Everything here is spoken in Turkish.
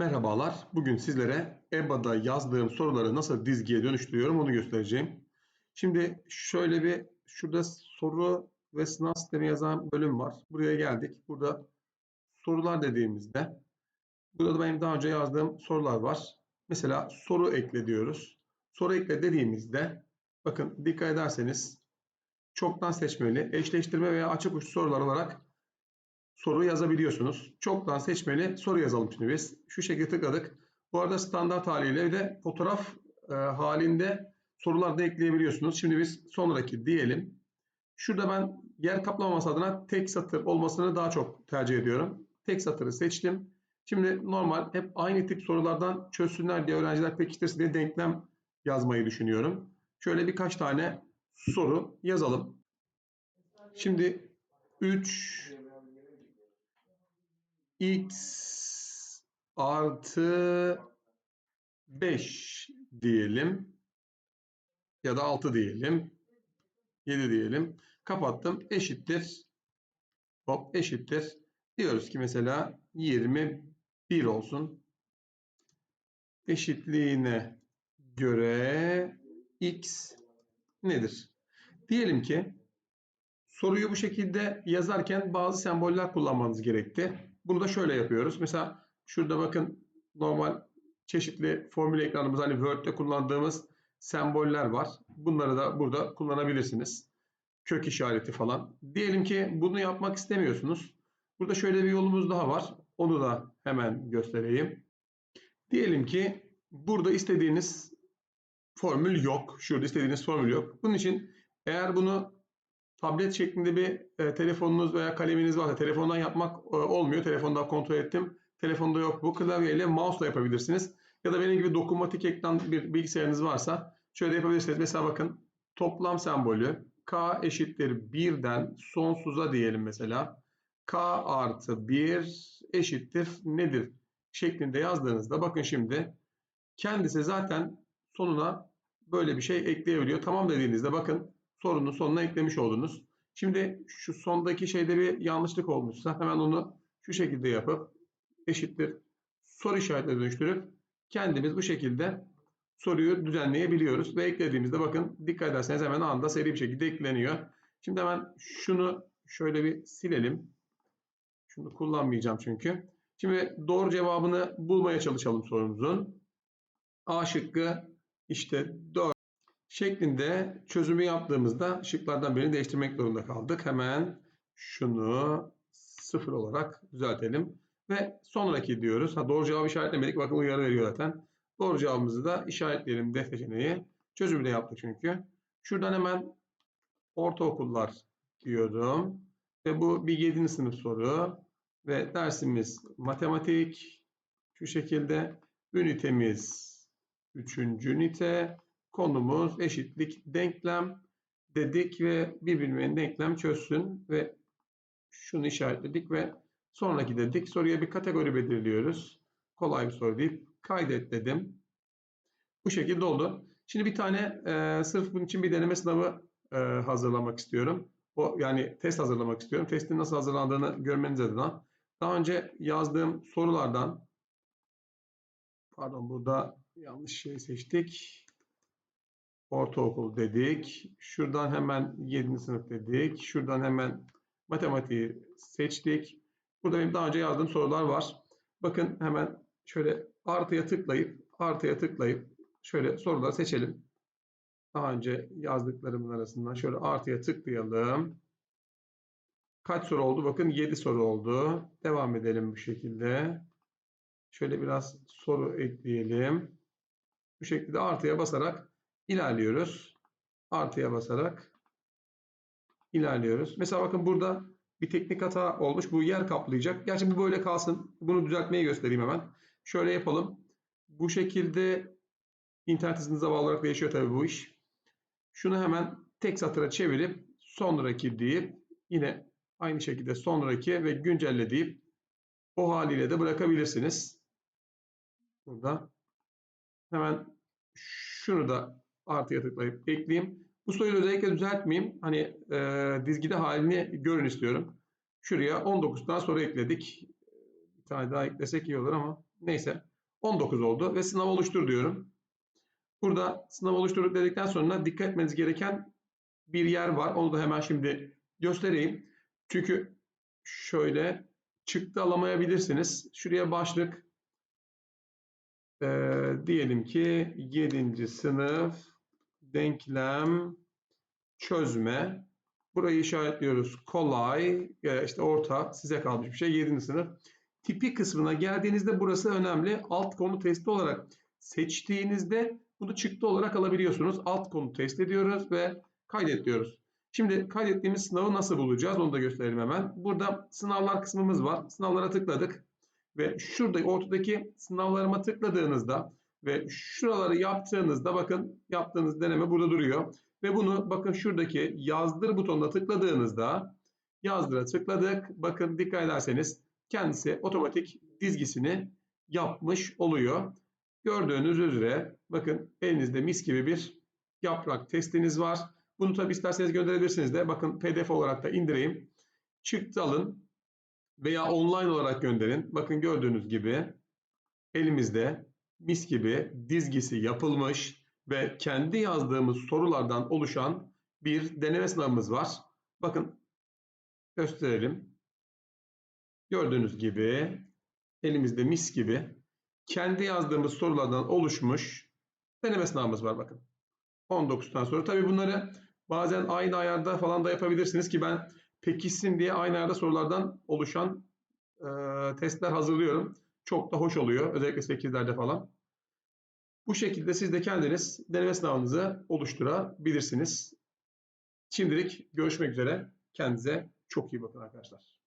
Merhabalar. Bugün sizlere EBA'da yazdığım soruları nasıl dizgiye dönüştürüyorum onu göstereceğim. Şimdi şöyle bir şurada soru ve sınav sistemi yazan bölüm var. Buraya geldik. Burada sorular dediğimizde burada da benim daha önce yazdığım sorular var. Mesela soru ekle diyoruz. Soru ekle dediğimizde bakın dikkat ederseniz çoktan seçmeli, eşleştirme veya açık uçlu sorular olarak soru yazabiliyorsunuz. Çoktan seçmeli soru yazalım şimdi biz. Şu şekilde tıkladık. Bu arada standart haliyle de fotoğraf e, halinde sorular da ekleyebiliyorsunuz. Şimdi biz sonraki diyelim. Şurada ben yer kaplamaması adına tek satır olmasını daha çok tercih ediyorum. Tek satırı seçtim. Şimdi normal hep aynı tip sorulardan çözsünler diye öğrenciler pekiştirsin diye denklem yazmayı düşünüyorum. Şöyle birkaç tane soru yazalım. Şimdi 3 x artı 5 diyelim ya da 6 diyelim 7 diyelim. Kapattım. Eşittir. Hop eşittir. Diyoruz ki mesela 21 olsun. Eşitliğine göre x nedir? Diyelim ki soruyu bu şekilde yazarken bazı semboller kullanmanız gerekti. Bunu da şöyle yapıyoruz. Mesela şurada bakın normal çeşitli formül ekranımız hani Word'de kullandığımız semboller var. Bunları da burada kullanabilirsiniz. Kök işareti falan. Diyelim ki bunu yapmak istemiyorsunuz. Burada şöyle bir yolumuz daha var. Onu da hemen göstereyim. Diyelim ki burada istediğiniz formül yok. Şurada istediğiniz formül yok. Bunun için eğer bunu tablet şeklinde bir e, telefonunuz veya kaleminiz varsa telefondan yapmak e, olmuyor. Telefonda kontrol ettim. Telefonda yok bu. Klavyeyle mouse'la yapabilirsiniz. Ya da benim gibi dokunmatik ekran bir bilgisayarınız varsa şöyle yapabilirsiniz. Mesela bakın toplam sembolü k eşittir 1'den sonsuza diyelim mesela. k artı 1 eşittir nedir şeklinde yazdığınızda bakın şimdi kendisi zaten sonuna böyle bir şey ekleyebiliyor. Tamam dediğinizde bakın sorunun sonuna eklemiş oldunuz. Şimdi şu sondaki şeyde bir yanlışlık olmuşsa hemen onu şu şekilde yapıp eşittir soru işaretine dönüştürüp kendimiz bu şekilde soruyu düzenleyebiliyoruz. Ve eklediğimizde bakın dikkat ederseniz hemen anda seri bir şekilde ekleniyor. Şimdi hemen şunu şöyle bir silelim. Şunu kullanmayacağım çünkü. Şimdi doğru cevabını bulmaya çalışalım sorumuzun. A şıkkı işte 4 şeklinde çözümü yaptığımızda şıklardan birini değiştirmek zorunda kaldık. Hemen şunu sıfır olarak düzeltelim. Ve sonraki diyoruz. Ha, doğru cevabı işaretlemedik. Bakın uyarı veriyor zaten. Doğru cevabımızı da işaretleyelim def seçeneği. Çözümü de yaptık çünkü. Şuradan hemen ortaokullar diyorum. Ve bu bir 7. sınıf soru. Ve dersimiz matematik. Şu şekilde ünitemiz 3. ünite. Konumuz eşitlik denklem dedik ve birbirine denklem çözsün ve şunu işaretledik ve sonraki dedik. Soruya bir kategori belirliyoruz. Kolay bir soru deyip kaydet dedim. Bu şekilde oldu. Şimdi bir tane e, sırf bunun için bir deneme sınavı e, hazırlamak istiyorum. O yani test hazırlamak istiyorum. Testin nasıl hazırlandığını görmeniz adına. Daha önce yazdığım sorulardan pardon burada yanlış şey seçtik ortaokul dedik. Şuradan hemen 7. sınıf dedik. Şuradan hemen matematiği seçtik. Burada benim daha önce yazdığım sorular var. Bakın hemen şöyle artıya tıklayıp artıya tıklayıp şöyle soruları seçelim. Daha önce yazdıklarımın arasından şöyle artıya tıklayalım. Kaç soru oldu? Bakın 7 soru oldu. Devam edelim bu şekilde. Şöyle biraz soru ekleyelim. Bu şekilde artıya basarak ilerliyoruz. Artıya basarak ilerliyoruz. Mesela bakın burada bir teknik hata olmuş. Bu yer kaplayacak. Gerçi bu böyle kalsın. Bunu düzeltmeyi göstereyim hemen. Şöyle yapalım. Bu şekilde internet hızınıza bağlı olarak değişiyor tabii bu iş. Şunu hemen tek satıra çevirip sonraki deyip yine aynı şekilde sonraki ve güncelle deyip o haliyle de bırakabilirsiniz. Burada hemen şunu da artıya tıklayıp ekleyeyim. Bu soruyu özellikle düzeltmeyeyim. Hani e, dizgide halini görün istiyorum. Şuraya 19 tane soru ekledik. Bir tane daha eklesek iyi olur ama neyse. 19 oldu ve sınav oluştur diyorum. Burada sınav oluşturduk dedikten sonra dikkat etmeniz gereken bir yer var. Onu da hemen şimdi göstereyim. Çünkü şöyle çıktı alamayabilirsiniz. Şuraya başlık ee, diyelim ki 7. sınıf denklem çözme. Burayı işaretliyoruz. Kolay, işte orta, size kalmış bir şey. 7. sınıf. Tipi kısmına geldiğinizde burası önemli. Alt konu testi olarak seçtiğinizde bunu çıktı olarak alabiliyorsunuz. Alt konu test ediyoruz ve kaydet diyoruz. Şimdi kaydettiğimiz sınavı nasıl bulacağız onu da gösterelim hemen. Burada sınavlar kısmımız var. Sınavlara tıkladık. Ve şurada ortadaki sınavlarıma tıkladığınızda ve şuraları yaptığınızda bakın yaptığınız deneme burada duruyor. Ve bunu bakın şuradaki yazdır butonuna tıkladığınızda yazdıra tıkladık. Bakın dikkat ederseniz kendisi otomatik dizgisini yapmış oluyor. Gördüğünüz üzere bakın elinizde mis gibi bir yaprak testiniz var. Bunu tabi isterseniz gönderebilirsiniz de. Bakın pdf olarak da indireyim. Çıktı alın veya online olarak gönderin. Bakın gördüğünüz gibi elimizde mis gibi dizgisi yapılmış ve kendi yazdığımız sorulardan oluşan bir deneme sınavımız var. Bakın gösterelim. Gördüğünüz gibi elimizde mis gibi kendi yazdığımız sorulardan oluşmuş deneme sınavımız var bakın. 19'dan sonra. Tabii bunları bazen aynı ayarda falan da yapabilirsiniz ki ben pekişsin diye aynı ayarda sorulardan oluşan e, testler hazırlıyorum. Çok da hoş oluyor. Özellikle 8'lerde falan. Bu şekilde siz de kendiniz deneme sınavınızı oluşturabilirsiniz. Şimdilik görüşmek üzere. Kendinize çok iyi bakın arkadaşlar.